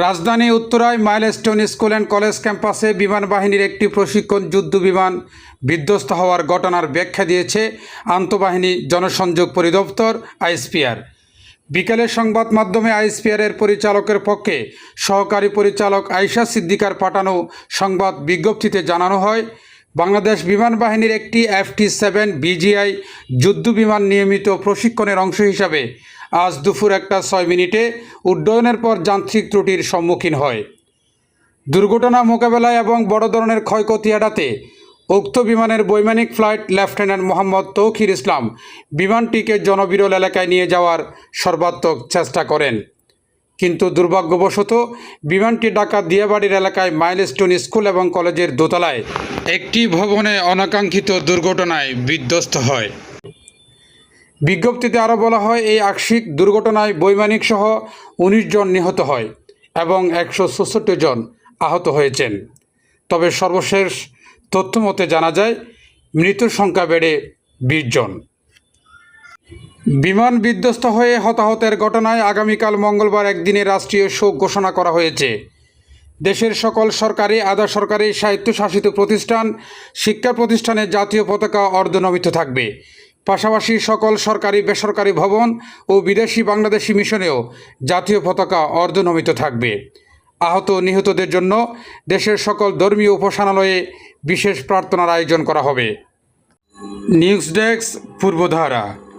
রাজধানী উত্তরায় milestone school and college ক্যাম্পাসে বিমান বাহিনীর একটি প্রশিক্ষণ যুদ্ধ বিমান বিধ্বস্ত হওয়ার ঘটনার ব্যাখ্যা দিয়েছে আন্তঃবাহিনী জনসংযোগ পরিদপ্তর আইএসপিআর। বিকেলে সংবাদ মাধ্যমে আইসপিআরের পরিচালকের পক্ষে সহকারী পরিচালক আয়শা সিদ্দিকার পাঠানো সংবাদ বিজ্ঞপ্তিতে জানানো হয় বাংলাদেশ বিমান বাহিনীর একটি এফটি সেভেন বিজিআই যুদ্ধ বিমান নিয়মিত প্রশিক্ষণের অংশ হিসাবে আজ দুপুর একটা ছয় মিনিটে উড্ডয়নের পর যান্ত্রিক ত্রুটির সম্মুখীন হয়। দুর্ঘটনা মোকাবেলায় এবং বড় ধরনের ক্ষয়ক্ষতি এড়াতে উক্ত বিমানের বৈমানিক ফ্লাইট লেফটেন্যান্ট মোহাম্মদ তৌখির ইসলাম বিমানটিকে জনবিরল এলাকায় নিয়ে যাওয়ার সর্বাত্মক চেষ্টা করেন। কিন্তু দুর্ভাগ্যবশত বিমানটি ঢাকা দিয়াবাড়ির এলাকায় মাইলস্টোন স্কুল এবং কলেজের দোতলায় একটি ভবনে অনাকাঙ্ক্ষিত দুর্ঘটনায় বিধ্বস্ত হয়। বিজ্ঞপ্তিতে আরও বলা হয়, এই আকস্মিক দুর্ঘটনায় বৈমানিক সহ উনিশ জন নিহত হয় এবং একশো ছেষট্টি জন আহত হয়েছেন। তবে সর্বশেষ তথ্য মতে জানা যায়, মৃত্যুর সংখ্যা বেড়ে বিশ জন। বিমান বিধ্বস্ত হয়ে হতাহতের ঘটনায় আগামীকাল মঙ্গলবার একদিনে রাষ্ট্রীয় শোক ঘোষণা করা হয়েছে। দেশের সকল সরকারি, আধা সরকারি স্বায়ত্তশাসিত প্রতিষ্ঠান, শিক্ষা প্রতিষ্ঠানে জাতীয় পতাকা অর্ধনমিত থাকবে। পাশাপাশি সকল সরকারি, বেসরকারি ভবন ও বিদেশি বাংলাদেশি মিশনেও জাতীয় পতাকা অর্ধনমিত থাকবে। আহত নিহতদের জন্য দেশের সকল ধর্মীয় উপাসনালয়ে বিশেষ প্রার্থনার আয়োজন করা হবে। News desk, Purbadhara.